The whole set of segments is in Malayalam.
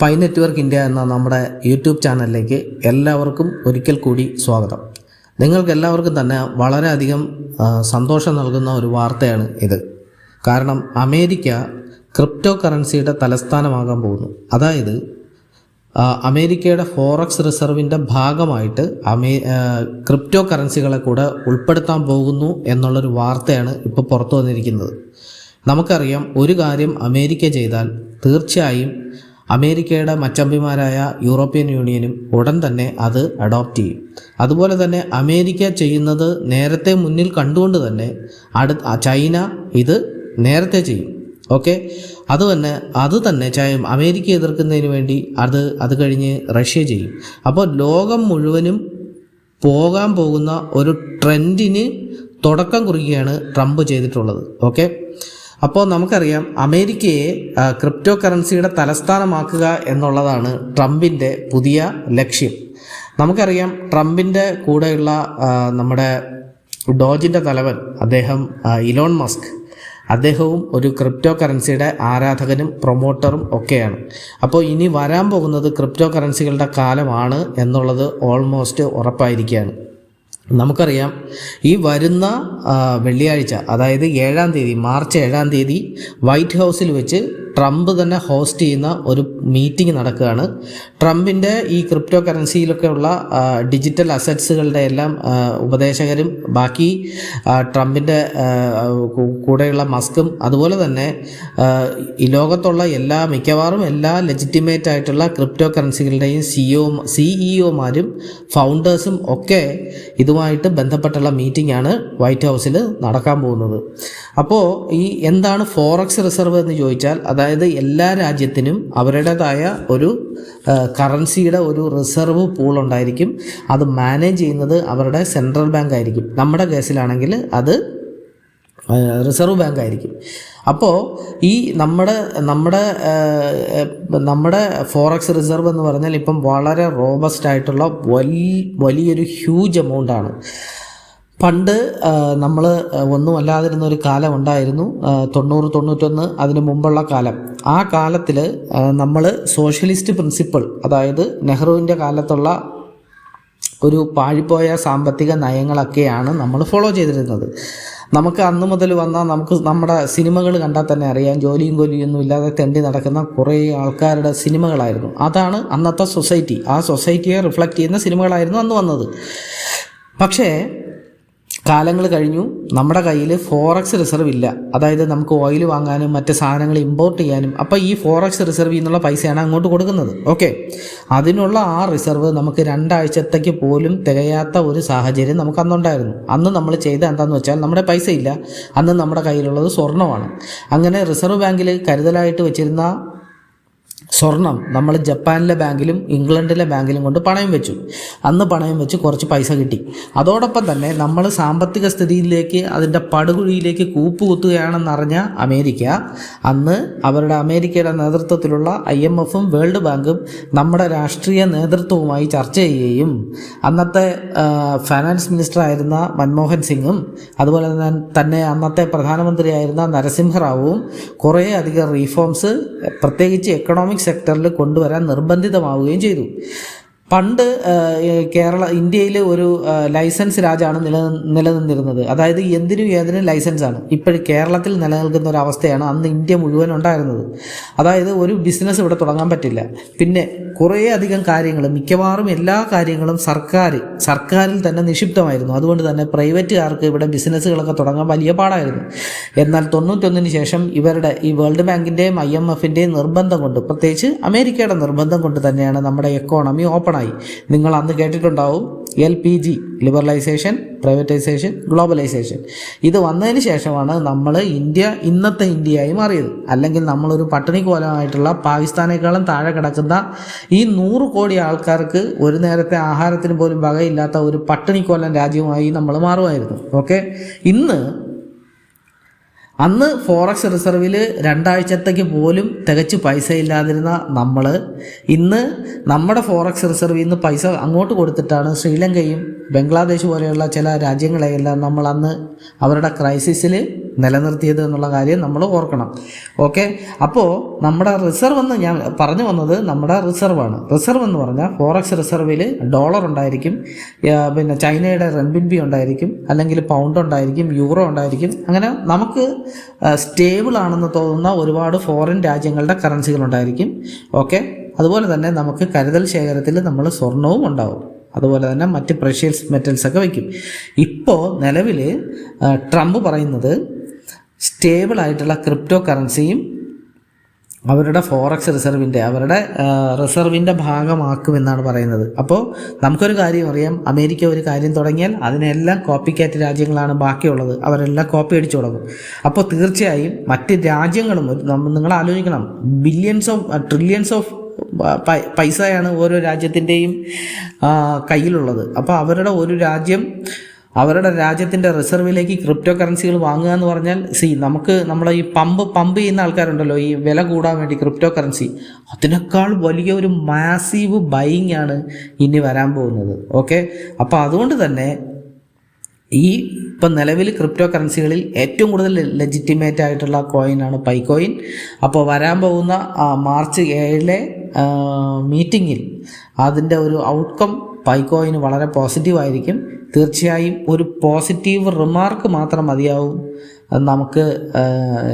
പൈ നെറ്റ്വർക്ക് ഇന്ത്യ എന്ന നമ്മുടെ യൂട്യൂബ് ചാനലിലേക്ക് എല്ലാവർക്കും ഒരിക്കൽ കൂടി സ്വാഗതം. നിങ്ങൾക്ക് എല്ലാവർക്കും തന്നെ വളരെയധികം സന്തോഷം നൽകുന്ന ഒരു വാർത്തയാണ് ഇത്. കാരണം അമേരിക്ക ക്രിപ്റ്റോ കറൻസിയുടെ തലസ്ഥാനമാകാൻ പോകുന്നു. അതായത് അമേരിക്കയുടെ ഫോറക്സ് റിസർവിന്റെ ഭാഗമായിട്ട് അമേ ക്രിപ്റ്റോ കറൻസികളെ കൂടെ ഉൾപ്പെടുത്താൻ പോകുന്നു എന്നുള്ളൊരു വാർത്തയാണ് ഇപ്പോൾ പുറത്തു വന്നിരിക്കുന്നത്. നമുക്കറിയാം ഒരു കാര്യം അമേരിക്ക ചെയ്താൽ തീർച്ചയായും അമേരിക്കയുടെ മച്ചമ്പിമാരായ യൂറോപ്യൻ യൂണിയനും ഉടൻ തന്നെ അത് അഡോപ്റ്റ് ചെയ്യും. അതുപോലെ തന്നെ അമേരിക്ക ചെയ്യുന്നത് നേരത്തെ മുന്നിൽ കണ്ടുകൊണ്ട് തന്നെ അടു ചൈന ഇത് നേരത്തെ ചെയ്യും. ഓക്കെ? അത് തന്നെ അത് തന്നെ ചൈ- അമേരിക്ക എതിർക്കുന്നതിന് വേണ്ടി അത് അത് കഴിഞ്ഞ് റഷ്യ ചെയ്യും. അപ്പോൾ ലോകം മുഴുവനും പോകാൻ പോകുന്ന ഒരു ട്രെൻഡിന് തുടക്കം കുറിക്കുകയാണ് ട്രംപ് ചെയ്തിട്ടുള്ളത്. ഓക്കെ? അപ്പോൾ നമുക്കറിയാം അമേരിക്കയെ ക്രിപ്റ്റോ കറൻസിയുടെ തലസ്ഥാനമാക്കുക എന്നുള്ളതാണ് ട്രംപിന്റെ പുതിയ ലക്ഷ്യം. നമുക്കറിയാം ട്രംപിന്റെ കൂടെയുള്ള നമ്മുടെ ഡോജിന്റെ തലവൻ അദ്ദേഹം ഇലോൺ മസ്ക്. അദ്ദേഹവും ഒരു ക്രിപ്റ്റോ കറൻസിയുടെ ആരാധകനും പ്രൊമോട്ടറും ഒക്കെയാണ്. അപ്പോൾ ഇനി വരാൻ പോകുന്നത് ക്രിപ്റ്റോ കറൻസികളുടെ കാലമാണ് എന്നുള്ളത് ഓൾമോസ്റ്റ് ഉറപ്പായിരിക്കുകയാണ്. നമുക്കറിയാം ഈ വരുന്ന വെള്ളിയാഴ്ച അതായത് ഏഴാം തീയതി മാർച്ച് ഏഴാം തീയതി വൈറ്റ് ഹൗസിൽ വെച്ച് ട്രംപ് തന്നെ ഹോസ്റ്റ് ചെയ്യുന്ന ഒരു മീറ്റിംഗ് നടക്കുകയാണ്. ട്രംപിന്റെ ഈ ക്രിപ്റ്റോ കറൻസിയിലൊക്കെയുള്ള ഡിജിറ്റൽ അസറ്റ്സുകളുടെ എല്ലാം ഉപദേശകരും ബാക്കി ട്രംപിന്റെ കൂടെയുള്ള മസ്കും അതുപോലെ തന്നെ ഈ ലോകത്തുള്ള എല്ലാ മിക്കവാറും എല്ലാ ലെജിറ്റിമേറ്റ് ആയിട്ടുള്ള ക്രിപ്റ്റോ കറൻസികളുടെയും സിഇഒ സിഇഒമാരും ഫൗണ്ടേഴ്സും ഒക്കെ ഇതുമായിട്ട് ബന്ധപ്പെട്ടുള്ള മീറ്റിംഗ് ആണ് വൈറ്റ് ഹൗസിൽ നടക്കാൻ പോകുന്നത്. അപ്പോൾ ഈ എന്താണ് ഫോറക്സ് റിസർവ് എന്ന് ചോദിച്ചാൽ അതായത് എല്ലാ രാജ്യത്തിനും അവരുടേതായ ഒരു കറൻസിയുടെ ഒരു റിസർവ് പൂൾ ഉണ്ടായിരിക്കും. അത് മാനേജ് ചെയ്യുന്നത് അവരുടെ സെൻട്രൽ ബാങ്ക് ആയിരിക്കും. നമ്മുടെ കേസിലാണെങ്കിൽ അത് റിസർവ് ബാങ്ക് ആയിരിക്കും. അപ്പോൾ ഈ നമ്മുടെ നമ്മുടെ നമ്മുടെ ഫോറക്സ് റിസർവ് എന്ന് പറഞ്ഞാൽ ഇപ്പം വളരെ റോബസ്റ്റ് ആയിട്ടുള്ള വലിയ വലിയൊരു ഹ്യൂജ് എമൗണ്ട് ആണ്. പണ്ട് നമ്മൾ ഒന്നും അല്ലാതിരുന്ന ഒരു കാലം ഉണ്ടായിരുന്നു. തൊണ്ണൂറ് തൊണ്ണൂറ്റൊന്ന് അതിന് മുമ്പുള്ള കാലം. ആ കാലത്തിൽ നമ്മൾ സോഷ്യലിസ്റ്റ് പ്രിൻസിപ്പിൾ അതായത് നെഹ്റുവിന്റെ കാലത്തുള്ള ഒരു പാഴിപ്പോയ സാമ്പത്തിക നയങ്ങളൊക്കെയാണ് നമ്മൾ ഫോളോ ചെയ്തിരുന്നത്. നമുക്ക് അന്ന് മുതൽ വന്ന നമുക്ക് നമ്മുടെ സിനിമകൾ കണ്ടാൽ തന്നെ അറിയാം. ജോലിയും കൊലിയൊന്നും ഇല്ലാതെ തെണ്ടി നടക്കുന്ന കുറേ ആൾക്കാരുടെ സിനിമകളായിരുന്നു. അതാണ് അന്നത്തെ സൊസൈറ്റി. ആ സൊസൈറ്റിയെ റിഫ്ലക്റ്റ് ചെയ്യുന്ന സിനിമകളായിരുന്നു അന്ന് വന്നത്. പക്ഷേ കാലങ്ങൾ കഴിഞ്ഞു. നമ്മുടെ കയ്യിൽ ഫോറക്സ് റിസർവ് ഇല്ല. അതായത് നമുക്ക് ഓയിൽ വാങ്ങാനും മറ്റ് സാധനങ്ങൾ ഇമ്പോർട്ട് ചെയ്യാനും. അപ്പോൾ ഈ ഫോറക്സ് റിസർവിൽ നിന്നുള്ള പൈസയാണ് അങ്ങോട്ട് കൊടുക്കുന്നത്. ഓക്കെ അതിനുള്ള ആ റിസർവ് നമുക്ക് രണ്ടാഴ്ചത്തേക്ക് പോലും തികയാത്ത ഒരു സാഹചര്യം നമുക്ക് അന്നുണ്ടായിരുന്നു. അന്ന് നമ്മൾ ചെയ്ത എന്താണെന്ന് വെച്ചാൽ നമ്മുടെ പൈസ ഇല്ല അന്ന് നമ്മുടെ കയ്യിലുള്ളത് സ്വർണമാണ്. അങ്ങനെ റിസർവ് ബാങ്കിൽ കരുതലായിട്ട് വെച്ചിരുന്ന സ്വർണം നമ്മൾ ജപ്പാനിലെ ബാങ്കിലും ഇംഗ്ലണ്ടിലെ ബാങ്കിലും കൊണ്ട് പണയം വെച്ചു. അന്ന് പണയം വെച്ച് കുറച്ച് പൈസ കിട്ടി. അതോടൊപ്പം തന്നെ നമ്മൾ സാമ്പത്തിക സ്ഥിതിയിലേക്ക് അതിന്റെ പടുകുഴിയിലേക്ക് കൂപ്പുകുത്തുകയാണെന്നറിഞ്ഞ അമേരിക്ക അന്ന് അവരുടെ അമേരിക്കയുടെ നേതൃത്വത്തിലുള്ള ഐ എം എഫും വേൾഡ് ബാങ്കും നമ്മുടെ രാഷ്ട്രീയ നേതൃത്വവുമായി ചർച്ച ചെയ്യുകയും അന്നത്തെ ഫൈനാൻസ് മിനിസ്റ്റർ ആയിരുന്ന മൻമോഹൻ സിംഗും അതുപോലെ തന്നെ അന്നത്തെ പ്രധാനമന്ത്രിയായിരുന്ന നരസിംഹറാവുവും കുറേ അധികം റീഫോംസ് പ്രത്യേകിച്ച് എക്കണോമിക് സെക്ടറിൽ കൊണ്ടുവരാൻ നിർബന്ധിതമാവുകയും ചെയ്തു. പണ്ട് കേരള ഇന്ത്യയിൽ ഒരു ലൈസൻസ് രാജാണ് നില നിലനിന്നിരുന്നത്. അതായത് എന്തിനും ഏതിനും ലൈസൻസാണ്. ഇപ്പോഴും കേരളത്തിൽ നിലനിൽക്കുന്ന ഒരു അവസ്ഥയാണ് അന്ന് ഇന്ത്യ മുഴുവൻ ഉണ്ടായിരുന്നത്. അതായത് ഒരു ബിസിനസ് ഇവിടെ തുടങ്ങാൻ പറ്റില്ല. പിന്നെ കുറേ അധികം കാര്യങ്ങൾ മിക്കവാറും എല്ലാ കാര്യങ്ങളും സർക്കാർ സർക്കാരിൽ തന്നെ നിക്ഷിപ്തമായിരുന്നു. അതുകൊണ്ട് തന്നെ പ്രൈവറ്റുകാർക്ക് ഇവിടെ ബിസിനസ്സുകളൊക്കെ തുടങ്ങാൻ വലിയ പാടായിരുന്നു. എന്നാൽ തൊണ്ണൂറ്റൊന്നിന് ശേഷം ഇവരുടെ ഈ വേൾഡ് ബാങ്കിന്റെയും ഐ എം എഫിന്റെയും നിർബന്ധം കൊണ്ട് പ്രത്യേകിച്ച് അമേരിക്കയുടെ നിർബന്ധം കൊണ്ട് തന്നെയാണ് നമ്മുടെ എക്കോണമി ഓപ്പണായി നിങ്ങൾ അന്ന് കേട്ടിട്ടുണ്ടാവും L P G liberalisation privatisation globalisation ഇത് വന്നതിന് ശേഷമാണ് നമ്മൾ ഇന്ത്യ ഇന്നത്തെ ഇന്ത്യയായി മാറിയത്. അല്ലെങ്കിൽ നമ്മളൊരു പട്ടിണി കോലമായിട്ടുള്ള പാകിസ്ഥാനേക്കാളും താഴെ കിടക്കുന്ന ഈ നൂറ് കോടി ആൾക്കാർക്ക് ഒരു നേരത്തെ ആഹാരത്തിന് പോലും വകയില്ലാത്ത ഒരു പട്ടിണി കോലം രാജ്യമായി നമ്മൾ മാറുമായിരുന്നു. ഓക്കെ ഇന്ന് അന്ന് ഫോറക്സ് റിസർവിൽ രണ്ടാഴ്ചത്തേക്ക് പോലും തികച്ച് പൈസ ഇല്ലാതിരുന്ന നമ്മൾ ഇന്ന് നമ്മുടെ ഫോറക്സ് റിസർവിൽ നിന്ന് പൈസ അങ്ങോട്ട് കൊടുത്തിട്ടാണ് ശ്രീലങ്കയും ബംഗ്ലാദേശ് പോലെയുള്ള ചില രാജ്യങ്ങളെയെല്ലാം നമ്മൾ അന്ന് അവരുടെ ക്രൈസിസിൽ നിലനിർത്തിയത് എന്നുള്ള കാര്യം നമ്മൾ ഓർക്കണം. ഓക്കെ അപ്പോൾ നമ്മുടെ റിസർവ് എന്ന് ഞാൻ പറഞ്ഞു വന്നത് നമ്മുടെ റിസർവാണ് റിസർവ് എന്ന് പറഞ്ഞാൽ ഫോറക്സ് റിസർവിൽ ഡോളർ ഉണ്ടായിരിക്കും പിന്നെ ചൈനയുടെ റെൻബിൻബി ഉണ്ടായിരിക്കും അല്ലെങ്കിൽ പൗണ്ട് ഉണ്ടായിരിക്കും യൂറോ ഉണ്ടായിരിക്കും. അങ്ങനെ നമുക്ക് സ്റ്റേബിൾ ആണെന്ന് തോന്നുന്ന ഒരുപാട് ഫോറിൻ രാജ്യങ്ങളുടെ കറൻസികൾ ഉണ്ടായിരിക്കും. ഓക്കെ അതുപോലെ തന്നെ നമുക്ക് കരുതൽ ശേഖരത്തിൽ നമ്മൾ സ്വർണവും ഉണ്ടാവും. അതുപോലെ തന്നെ മറ്റ് പ്രഷ്യസ് മെറ്റൽസ് ഒക്കെ വയ്ക്കും. ഇപ്പോൾ നിലവിൽ ട്രംപ് പറയുന്നത് സ്റ്റേബിൾ ആയിട്ടുള്ള ക്രിപ്റ്റോ കറൻസിയും അവരുടെ ഫോറക്സ് റിസർവിന്റെ അവരുടെ റിസർവിന്റെ ഭാഗമാക്കുമെന്നാണ് പറയുന്നത്. അപ്പോൾ നമുക്കൊരു കാര്യം അറിയാം. അമേരിക്ക ഒരു കാര്യം തുടങ്ങിയാൽ അതിനെല്ലാം കോപ്പി കാറ്റ് രാജ്യങ്ങളാണ് ബാക്കിയുള്ളത്. അവരെല്ലാം കോപ്പി അടിച്ചു തുടങ്ങും. അപ്പോൾ തീർച്ചയായും മറ്റ് രാജ്യങ്ങളും നിങ്ങൾ ആലോചിക്കണം. ബില്യൺസ് ഓഫ് ട്രില്യൺസ് ഓഫ് പൈസയാണ് ഓരോ രാജ്യത്തിന്റെയും കയ്യിലുള്ളത്. അപ്പോൾ അവരുടെ ഒരു രാജ്യം അവരുടെ രാജ്യത്തിന്റെ റിസർവിലേക്ക് ക്രിപ്റ്റോ കറൻസികൾ വാങ്ങുക എന്ന് പറഞ്ഞാൽ സി നമുക്ക് നമ്മളെ ഈ പമ്പ് പമ്പ് ചെയ്യുന്ന ആൾക്കാരുണ്ടല്ലോ ഈ വില കൂടാൻ വേണ്ടി ക്രിപ്റ്റോ കറൻസി അതിനേക്കാൾ വലിയ ഒരു മാസീവ് ബൈങ് ആണ് ഇനി വരാൻ പോകുന്നത്. ഓക്കെ അപ്പോൾ അതുകൊണ്ട് തന്നെ ഈ ഇപ്പം നിലവിൽ ക്രിപ്റ്റോ കറൻസികളിൽ ഏറ്റവും കൂടുതൽ ലെജിറ്റിമേറ്റ് ആയിട്ടുള്ള കോയിനാണ് പൈക്കോയിൻ കോയിൻ അപ്പോൾ വരാൻ പോകുന്ന മാർച്ച് ഏഴിലെ മീറ്റിങ്ങിൽ അതിന്റെ ഒരു ഔട്ട്കം പൈക്കോയിന് വളരെ പോസിറ്റീവ് ആയിരിക്കും. തീർച്ചയായും ഒരു പോസിറ്റീവ് റിമാർക്ക് മാത്രം മതിയാവും. നമുക്ക്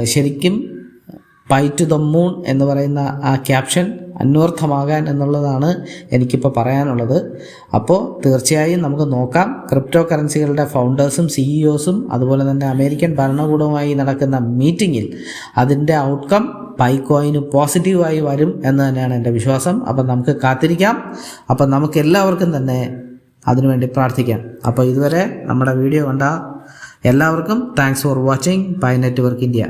ശരിക്കും പൈ ടു ദ മൂൺ എന്ന് പറയുന്ന ആ ക്യാപ്ഷൻ അന്വർത്ഥമാകാൻ എന്നുള്ളതാണ് എനിക്കിപ്പോൾ പറയാനുള്ളത്. അപ്പോൾ തീർച്ചയായും നമുക്ക് നോക്കാം. ക്രിപ്റ്റോ കറൻസികളുടെ ഫൗണ്ടേഴ്സും സിഇഒസും അതുപോലെ തന്നെ അമേരിക്കൻ ഭരണകൂടവുമായി നടക്കുന്ന മീറ്റിങ്ങിൽ അതിന്റെ ഔട്ട്കം പൈക്കോയിന് പോസിറ്റീവായി വരും എന്ന് തന്നെയാണ് എന്റെ വിശ്വാസം. അപ്പം നമുക്ക് കാത്തിരിക്കാം. അപ്പം നമുക്ക് എല്ലാവർക്കും തന്നെ അതിനുവേണ്ടി പ്രാർത്ഥിക്കാം. അപ്പോൾ ഇതുവരെ നമ്മുടെ വീഡിയോ കണ്ട എല്ലാവർക്കും thanks for watching Pi network India